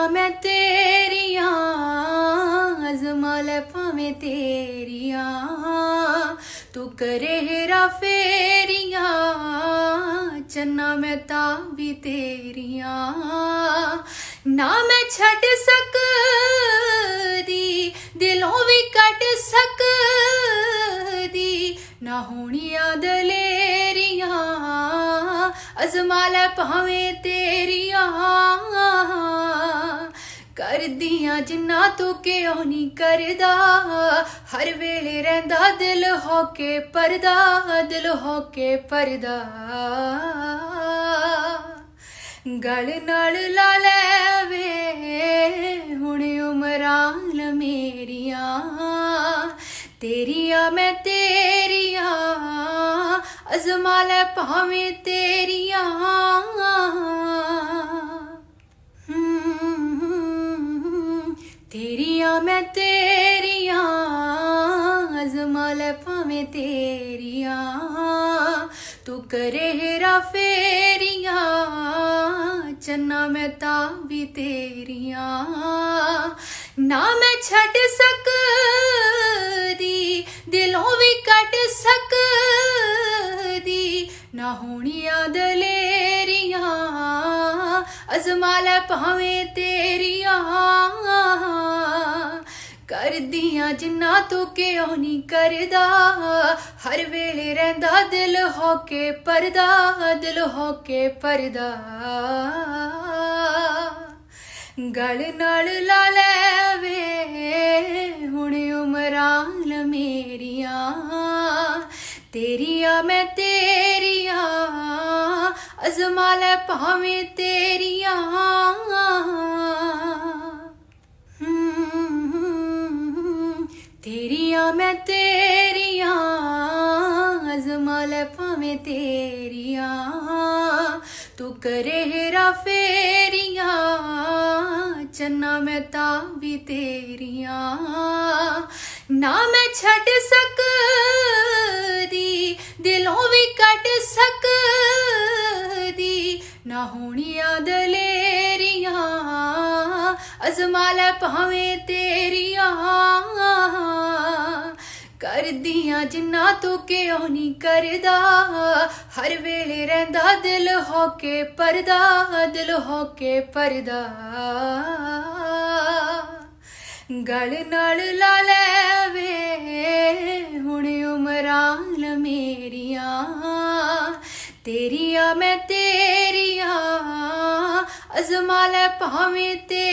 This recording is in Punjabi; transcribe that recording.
ਚੰਨਾ ਮੈਂ ਤੇਰੀਆਂ ਅਜ਼ਮਾ ਲੈ ਭਾਵੇਂ ਤੇਰੀਆਂ। ਤੂੰ ਕਰੇ ਹੇਰਾ ਫੇਰੀਆਂ, ਚੰਨਾ ਮੈਂ ਤਾਂ ਵੀ ਤੇਰੀਆਂ। ਨਾ ਮੈਂ ਛੱਡ ਸਕਦੀ, ਦਿਲੋਂ ਵੀ ਕੱਟ ਸਕਦੀ। ਨਾ ਹੋਣੀਆਂ ਦਲੇਰੀਆਂ ਅਜ਼ਮਾ ਲੈ ਭਾਵੇਂ ਤੇਰੀਆਂ। ਕਰਦੀਆਂ ਜਿੰਨਾ ਤੂੰ ਕਿਉਂ ਨਹੀਂ ਕਰਦਾ? ਹਰ ਵੇਲੇ ਰਹਿੰਦਾ ਦਿਲ ਹੋ ਕੇ ਪਰਦਾ, ਦਿਲ ਹੋ ਕੇ ਪਰਦਾ। ਗਲ ਨਾਲ ਲਾ ਲੈ ਵੇ ਹੁਣ ਉਮਰਾਂ ਲ ਮੇਰੀਆਂ। ਤੇਰੀਆਂ ਮੈਂ ਤੇਰੀਆਂ, ਅਜ਼ਮਾ ਲੈ ਭਾਵੇਂ ਤੇ ਤੇਰੀਆਂ, ਮੈਂ ਤੇਰੀਆਂ, ਅਜ਼ਮਾ ਲੈ ਭਾਵੇਂ ਤੇਰੀਆਂ। ਤੂੰ ਕਰੇ ਹੇਰਾ ਫੇਰੀਆਂ, ਚੰਨਾ ਮੈਂ ਤਾਂ ਵੀ ਤੇਰੀਆਂ। ਨਾ ਮੈਂ ਛੱਡ ਸਕਦੀ, ਦਿਲੋਂ ਵੀ ਕੱਟ ਸਕਦੀ। ਨਾ ਹੋਣੀਆਂ ਦਲੇਰੀਆਂ, ਅਜ਼ਮਾ ਲੈ ਭਾਵੇਂ ਤੇਰੀਆਂ। ਕਰਦੀਆਂ, ਜਿੰਨਾ ਤੂੰ ਕਿਉਂ ਨਹੀਂ ਕਰਦਾ? ਹਰ ਵੇਲੇ ਰਹਿੰਦਾ ਦਿਲ ਹੋ ਕੇ ਪਰਦਾ, ਦਿਲ ਹੋ ਕੇ ਪਰਦਾ। ਗਲ ਨਾਲ ਲਾ ਲੈ ਵੇ ਹੁਣ ਉਮਰਾਂ ਲ ਮੇਰੀਆਂ। ਤੇਰੀਆਂ ਮੈਂ ਤੇਰੀਆਂ, ਅਜ਼ਮਾ ਲੈ ਭਾਵੇਂ ਤੇਰੀਆਂ। ਮੈਂ ਤੇਰੀਆਂ, ਅਜ਼ਮਾ ਲੈ ਭਾਵੇਂ ਤੇਰੀਆਂ। ਤੂੰ ਕਰੇ ਹੇਰਾ ਫੇਰੀਆਂ, ਚੰਨਾ ਮੈਂ ਤਾਂ ਵੀ ਤੇਰੀਆਂ। ਨਾ ਮੈਂ ਛੱਡ ਸਕਦੀ, ਦਿਲੋਂ ਵੀ ਕੱਟ ਸਕਦੀ। ਨਾ ਹੋਣੀਆਂ ਦਲੇਰੀਆਂ, ਅਜ਼ਮਾ ਲੈ ਭਾਵੇਂ ਤੇਰੀਆਂ। ਕਰਦੀਆਂ ਜਿੰਨਾ ਤੂੰ ਕਿਉਂ ਨਹੀਂ ਕਰਦਾ? ਹਰ ਵੇਲੇ ਰਹਿੰਦਾ ਦਿਲ ਹੋ ਕੇ ਪਰਦਾ, ਦਿਲ ਹੋ ਕੇ ਪਰਦਾ। ਗਲ ਨਾਲ ਲਾ ਲੈ ਵੇ ਹੁਣ ਉਮਰਾਂ ਲ ਮੇਰੀਆਂ ਤੇਰੀਆਂ ਮੈਂ ਤੇਰੀਆਂ, ਅਜ਼ਮਾ ਲੈ ਭਾਵੇਂ ਤੇ